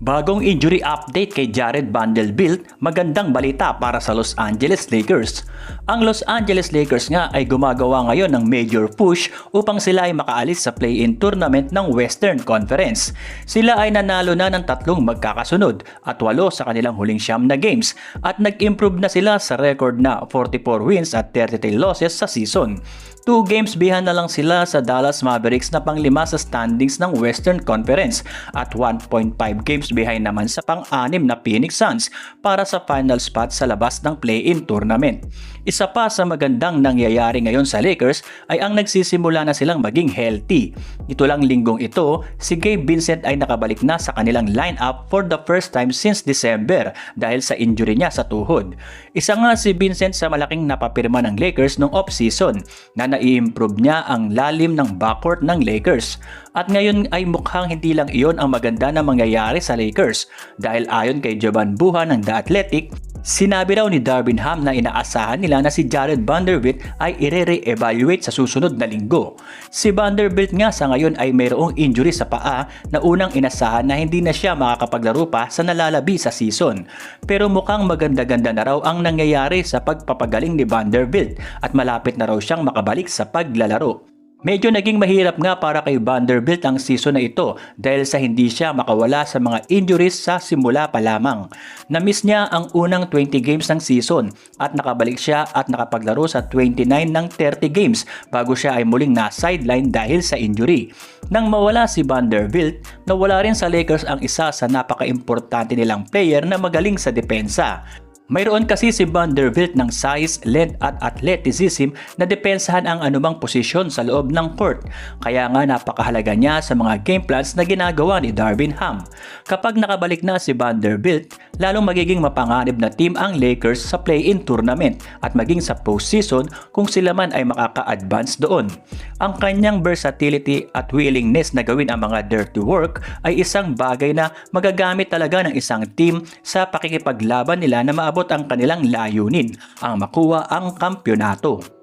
Bagong injury update kay Jared Vanderbilt, magandang balita para sa Los Angeles Lakers. Ang Los Angeles Lakers nga ay gumagawa ngayon ng major push upang sila ay makaalis sa play-in tournament ng Western Conference. Sila ay nanalo na ng tatlong magkakasunod at walo sa kanilang huling siyam na games at nag-improve na sila sa record na 44 wins at 33 losses sa season. Two games behind na lang sila sa Dallas Mavericks na panglima sa standings ng Western Conference at 1.5 games behind naman sa pang-anim na Phoenix Suns para sa final spot sa labas ng play-in tournament. Isa pa sa magandang nangyayari ngayon sa Lakers ay ang nagsisimula na silang maging healthy. Ito lang linggong ito, si Gabe Vincent ay nakabalik na sa kanilang lineup for the first time since December dahil sa injury niya sa tuhod. Isa nga si Vincent sa malaking napapirma ng Lakers noong off-season na nai-improve niya ang lalim ng backcourt ng Lakers. At ngayon ay mukhang hindi lang iyon ang maganda na mangyayari sa Lakers dahil ayon kay Jovan Buha ng The Athletic, Sinabi raw ni Darvin Ham na inaasahan nila na si Jared Vanderbilt ay ire-re-evaluate sa susunod na linggo. Si Vanderbilt nga sa ngayon ay mayroong injury sa paa na unang inasahan na hindi na siya makakapaglaro pa sa nalalabi sa season. Pero mukhang maganda-ganda na raw ang nangyayari sa pagpapagaling ni Vanderbilt at malapit na raw siyang makabalik sa paglalaro. Medyo naging mahirap nga para kay Vanderbilt ang season na ito dahil sa hindi siya makawala sa mga injuries sa simula pa lamang. Namiss niya ang unang 20 games ng season at nakabalik siya at nakapaglaro sa 29 ng 30 games bago siya ay muling na-sideline dahil sa injury. Nang mawala si Vanderbilt, nawala rin sa Lakers ang isa sa napaka-importante nilang player na magaling sa depensa. Mayroon kasi si Vanderbilt ng size, length at athleticism na depensahan ang anumang posisyon sa loob ng court. Kaya nga napakahalaga niya sa mga game plans na ginagawa ni Darvin Ham. Kapag nakabalik na si Vanderbilt, lalong magiging mapanganib na team ang Lakers sa play-in tournament at maging sa postseason kung sila man ay makaka-advance doon. Ang kanyang versatility at willingness na gawin ang mga dirty work ay isang bagay na magagamit talaga ng isang team sa pakikipaglaban nila na maabot ang kanilang layunin, ang makuha ang kampyonato.